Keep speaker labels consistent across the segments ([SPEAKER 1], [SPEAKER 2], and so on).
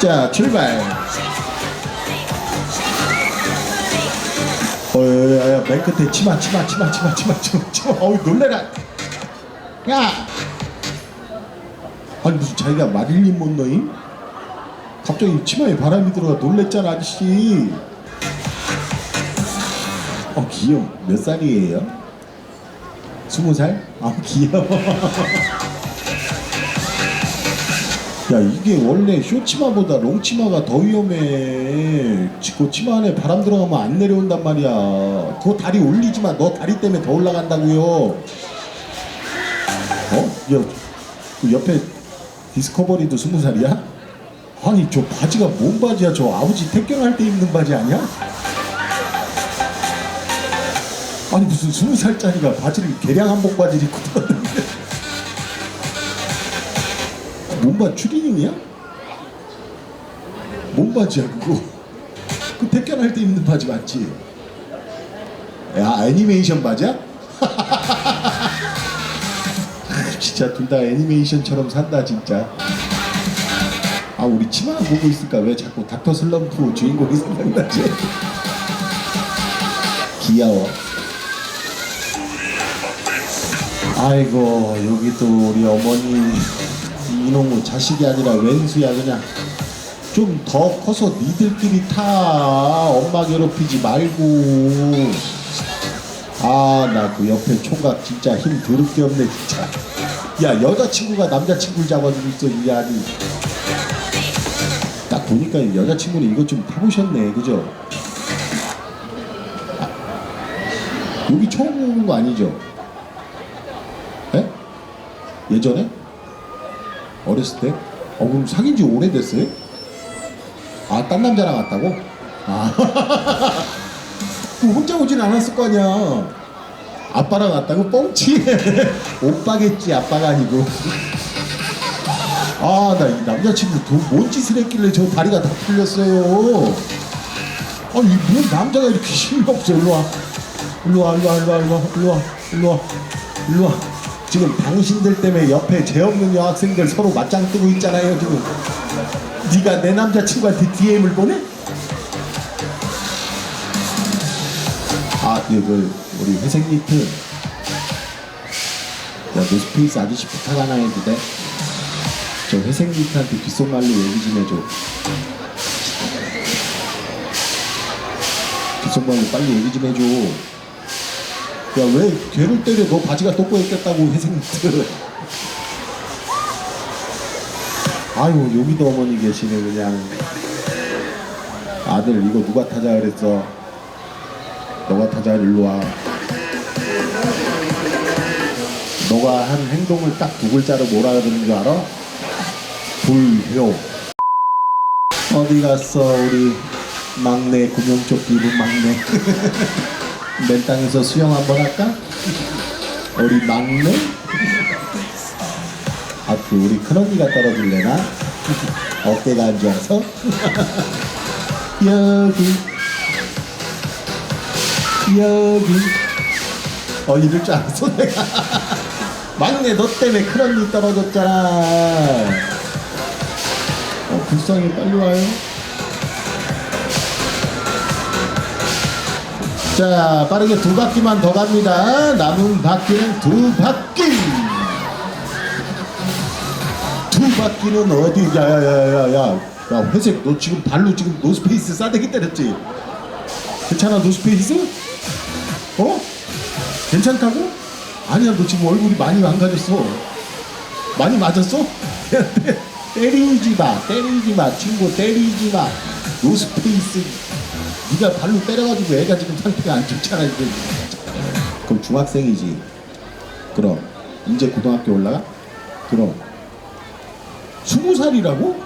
[SPEAKER 1] 자 출발. 어야야 맨 끝에 치마 치마 치마 치마 치마 치마 치마. 어우 놀래라. 야! 아니 무슨 자기가 마릴린 monroe임? 갑자기 치마에 바람이 들어가 놀랬잖아 아저씨. 어 귀여워. 몇 살이에요? 스무 살? 아 귀여워 야 이게 원래 쇼치마보다 롱치마가 더 위험해 그 치마 안에 바람 들어가면 안 내려온단 말이야 그거 다리 올리지 마 너 다리 때문에 더 올라간다고요 어? 야, 그 옆에 디스커버리도 스무 살이야? 아니 저 바지가 뭔 바지야 저 아버지 택견할 때 입는 바지 아니야? 아니 무슨 스무 살짜리가 바지를 개량 한복 바지를 입고 들었는데 몸바 추리닝이야? 뭔 바지야 그거? 그 택견할 때 입는 바지 맞지? 야 애니메이션 바지야? 진짜 둘 다 애니메이션처럼 산다 진짜 아 우리 치마 보고 있을까 왜 자꾸 닥터 슬럼프 주인공이 생각나지? 귀여워 아이고 여기 또 우리 어머니 이놈의 자식이 아니라 왼수야 그냥 좀 더 커서 니들끼리 타 엄마 괴롭히지 말고 아 나 그 옆에 총각 진짜 힘 더럽게 없네 진짜 야 여자친구가 남자친구를 잡아주고 있어 이 아니 딱 보니까 여자친구는 이거 좀 타보셨네 그죠? 아, 여기 처음 오는 거 아니죠? 예? 예전에? 어렸을 때? 어, 그럼 사귄 지 오래됐어요? 아, 딴 남자랑 왔다고? 아. 그럼 혼자 오진 않았을 거 아니야. 아빠랑 왔다고? 뻥치 오빠겠지, 아빠가 아니고. 아, 나 이 남자친구 도, 뭔 짓을 했길래 저 다리가 다 풀렸어요. 아니, 뭐 남자가 이렇게 힘이 없어. 일로 와. 일로 와, 일로 와, 일로 와, 일로 와, 일로 와, 일로 와. 일로 와. 지금 당신들 때문에 옆에 죄 없는 여학생들 서로 맞짱 뜨고 있잖아요 지금 네가 내 남자친구한테 DM을 보내? 아 이거 우리 회색 니트 야 노스페이스 아저씨 부탁 하나 해도 돼? 저 회색 니트한테 귓속말로 얘기 좀 해줘 귓속말로 빨리 얘기 좀 해줘 야왜 걔를 때려? 너 바지가 회색 니트 아유 여기도 어머니 계시네 그냥. 아들 이거 누가 타자 그랬어? 너가 타자 일로 와. 너가 한 행동을 딱 두 글자로 뭐라 그러는 줄 알아? 불효. 어디 갔어 우리 막내 구명조끼 입은 막내 맨 땅에서 수영 한번 할까? 우리 막내? 아그 우리 큰언니가 떨어질래나? 어깨가 안 좋아서? 여기 여기 어 이럴 줄 알았어 내가 막내 너 때문에 큰언니 떨어졌잖아 어 불쌍해 빨리 와요 자 빠르게 두 바퀴만 더 갑니다. 남은 바퀴는 두 바퀴. 두 바퀴는 어디 야야야야야. 야 회색 너 지금 발로 지금 노스페이스 싸대기 때렸지? 괜찮아? 노스페이스? 어? 괜찮다고? 아니야 너 지금 얼굴이 많이 망가졌어. 많이 맞았어? 때리지 마 때리지 마. 친구 때리지 마. 노스페이스 네가 발로 때려가지고 애가 지금 상태가 안 좋잖아 지금 그럼 중학생이지 그럼 이제 고등학교 올라가? 그럼 스무 살이라고?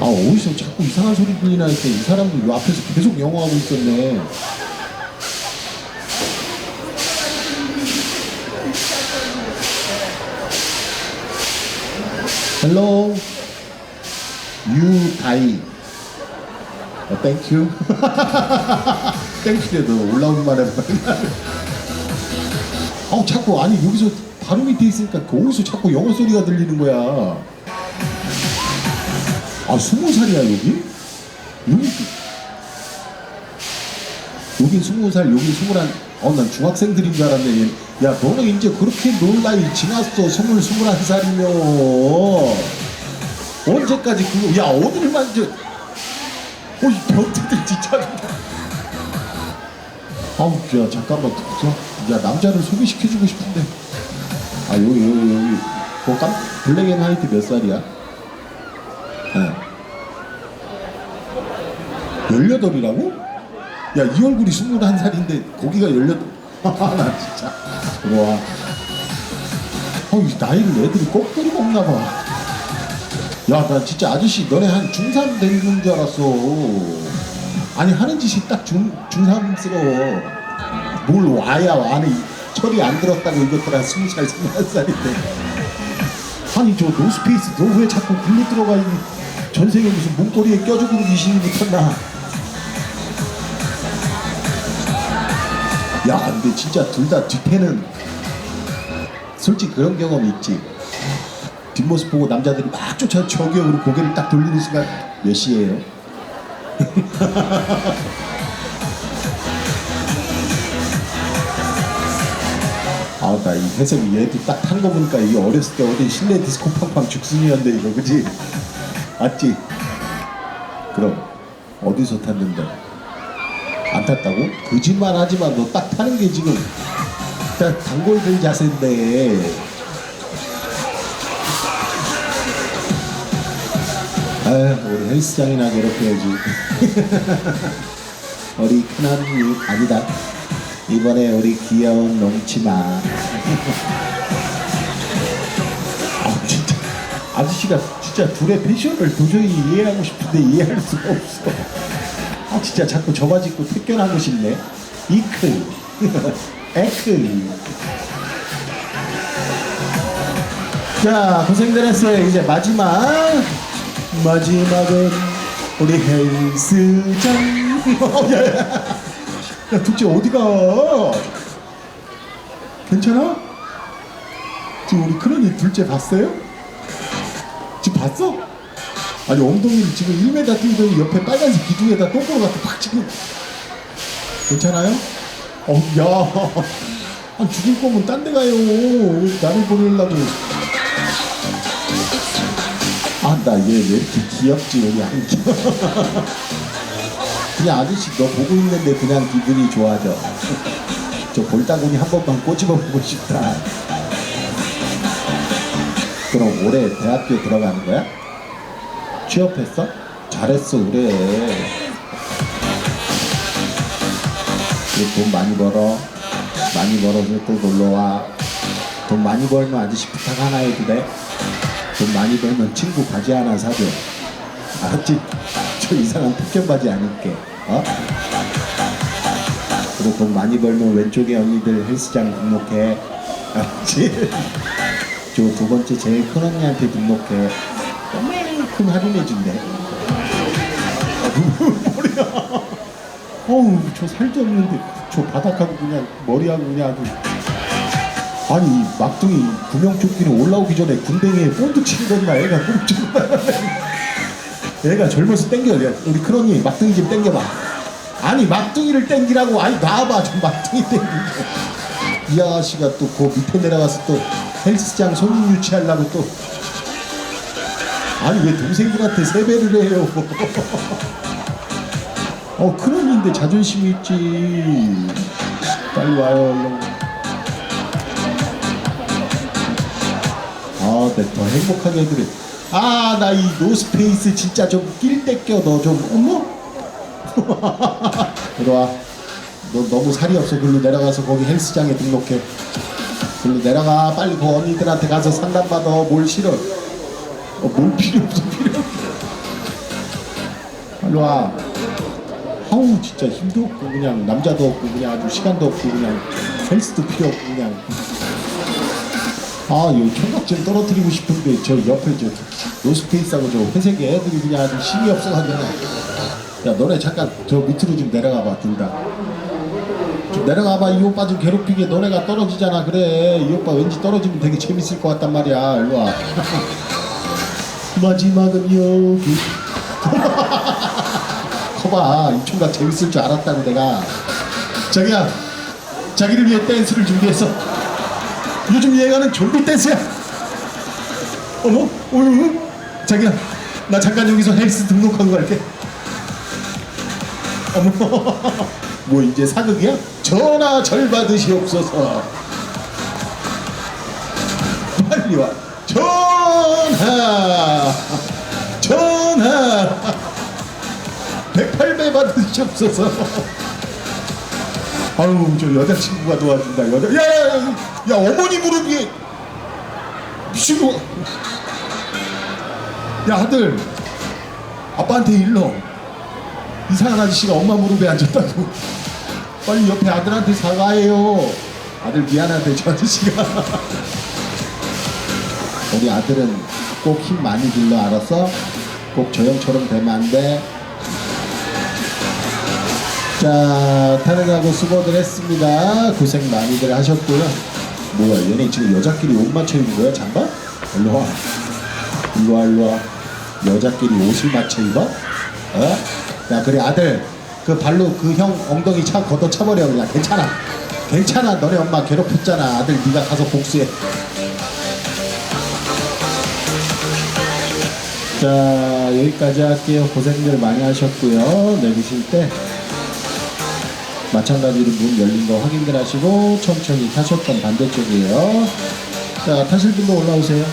[SPEAKER 1] 아 어디서 자꾸 이상한 소리 들리나 했더니 이 사람도 요 앞에서 계속 영어하고 있었네 헬로 유다이 어, 땡큐 땡큐래도 올라온 말에 어 자꾸 아니 여기서 바로 밑에 있으니까 거기서 자꾸 영어 소리가 들리는 거야? 아 스무 살이야 여기? 여기 여긴 스무 살 여기 스물한 어난 중학생들인 줄 알았네. 야 너는 이제 그렇게 놀 나이 지났어 스물 스물한 살이면. 언제까지 그거 야 어디를 만져 어이 변태들 진짜 아우 야 잠깐만 저, 야 남자를 소개시켜주고 싶은데 아 여기 여기 여기 그 깜, 블랙 앤 화이트 몇 살이야? 네. 18이라고? 야, 이 얼굴이 21살인데 거기가 18. 나 진짜. 들어와. 어, 이 나이를 애들이 거꾸로 먹나 봐. 야, 나 진짜 아저씨 너네 한 중3 되는 줄 알았어. 아니, 하는 짓이 딱 중, 중3스러워. 뭘 와야 안에 철이 안 들었다고 이것들아 20살, 21살인데. 아니, 저 노스페이스 너 왜 자꾸 글로 들어가 있니? 전생에 무슨 문고리에 껴주고 귀신이 붙었나? 야, 근데 진짜 둘 다 뒤태는 솔직히 그런 경험이 있지. 뒷모습 보고 남자들이 막 쫓아 저기요 고개를 딱 돌리는 순간 몇 시예요? 아, 나이 회색이 얘도 딱 탄 거 보니까 이 어렸을 때 어디 실내 디스코 팡팡 죽순이었는데 이거 그지? 맞지? 그럼 어디서 탔는데? 안 탔다고? 거짓말 하지 마. 너 딱 타는 게 지금 딱 단골 들 자세인데. 아휴, 우리 헬스장이나 괴롭혀야지. 우리 큰언니 아니다. 이번에 우리 귀여운 농치마. 아, 진짜. 아저씨가 진짜 둘의 패션을 도저히 이해하고 싶은데 이해할 수가 없어. 아 진짜 자꾸 저 바지 입고 택견하고 싶네. 이크, 에크. 자 고생들 했어요. 이제 마지막 마지막은 우리 헬스장. 야, 야, 야 둘째 어디가? 괜찮아? 지금 우리 큰언니 둘째 봤어요? 지금 봤어? 아니 엉덩이를 지금 1m 뛰더니 옆에 빨간색 기둥에다 똥꼬로 갖다 팍 지금 괜찮아요? 어, 야, 아, 죽을 거면 딴 데 가요. 왜 나를 보내려고. 나 얘 왜 이렇게 귀엽지, 여기 안 귀여워. 그냥 아저씨 너 보고 있는데 그냥 기분이 좋아져. 저 볼따구니 한 번만 꼬집어 보고 싶다. 그럼 올해 대학교 들어가는 거야? 취업했어? 잘했어 그래, 돈 많이 벌어 많이 벌어서 또 놀러와 돈 많이 벌면 아저씨 부탁 하나 해도 돼? 돈 많이 벌면 친구 바지 하나 사줘 알았지? 저 이상한 폭격 바지 안 입게 어? 그리고 돈 많이 벌면 왼쪽에 언니들 헬스장 등록해 알았지? 저 두 번째 제일 큰 언니한테 등록해 그만큼 할인해준대. 머리야. 어우, 저 살도 없는데, 저 바닥하고 그냥, 머리하고 그냥 아주. 아니, 이 막둥이 구명조끼는 올라오기 전에 군뱅이에 본드 친 건가, 애가 꼼짝 애가 젊어서 땡겨. 야, 우리 크로니 막둥이 좀 땡겨봐. 아니, 막둥이를 땡기라고. 아니, 놔봐. 좀 막둥이 땡기고. 이 아가씨가 또 그 밑에 내려가서 또 헬스장 손님 유치하려고 또 아니 왜 동생분한테 세배를 해요? 어 그런인데 자존심이 있지. 빨리 와요 아, 네, 더 행복하게 해드려. 아, 나 이 노스페이스 진짜 좀 낄 때 껴. 너 좀, 어머? 들어와. 너 너무 살이 없어. 글로 내려가서 거기 헬스장에 등록해. 글로 내려가. 빨리 그 언니들한테 가서 상담받아. 뭘 싫어. 어, 뭘 필요 없어 필요 없어 빨리 와 아우 진짜 힘도 없고 그냥 남자도 없고 그냥 아주 시간도 없고 그냥 헬스도 필요 없고 그냥 아이 청각 좀 떨어뜨리고 싶은데 저 옆에 저 노스페이스하고 저 회색 애들이 그냥 아주 힘이 없어가지고 야. 너네 잠깐 저 밑으로 좀 내려가 봐 둘 다. 좀 내려가 봐 이 오빠 좀 괴롭히게. 너네가 떨어지잖아. 그래. 이 오빠 왠지 떨어지면 되게 재밌을 것 같단 말이야. 일로 와. 마지막은 여기. 커봐 이 총각 재밌을 줄 알았다고 내가. 자기야 자기를 위해 댄스를 준비했어 요즘 유행하는 좀비 댄스야. 어머 어머 자기야 나 잠깐 여기서 헬스 등록하고 갈게. 어머. 뭐 이제 사극이야? 전화 절 받으시옵소서. 빨리 와. 전화. 전화. 108배 받으시옵소서 아유 저 여자친구가 도와준다. 여자 야야야 야, 야, 어머니 무릎이 미친거 야 아들. 아빠한테 일러 이상한 아저씨가 엄마 무릎에 앉았다고. 빨리 옆에 아들한테 사과해요. 아들 미안한데 저 아저씨가. 우리 아들은 꼭 힘 많이 길러 알았어? 꼭 저 형처럼 되면 안돼 자 타령하고 수고들 했습니다. 고생 많이들 하셨고요. 뭐야 얘네 지금 여자끼리 옷 맞춰 입은 거야 잠바? 일로 와. 일로 와 일로 와. 여자끼리 옷을 맞춰 입어? 어? 야 그래 아들. 그 발로 그 형 엉덩이 차 걷어 차버려. 그냥 괜찮아. 괜찮아. 너네 엄마 괴롭혔잖아. 아들 네가 가서 복수해. 자 여기까지 할게요. 고생들 많이 하셨고요. 내리실 때 마찬가지로 문 열린 거 확인들 하시고 천천히 타셨던 반대쪽이에요. 자 타실 분도 올라오세요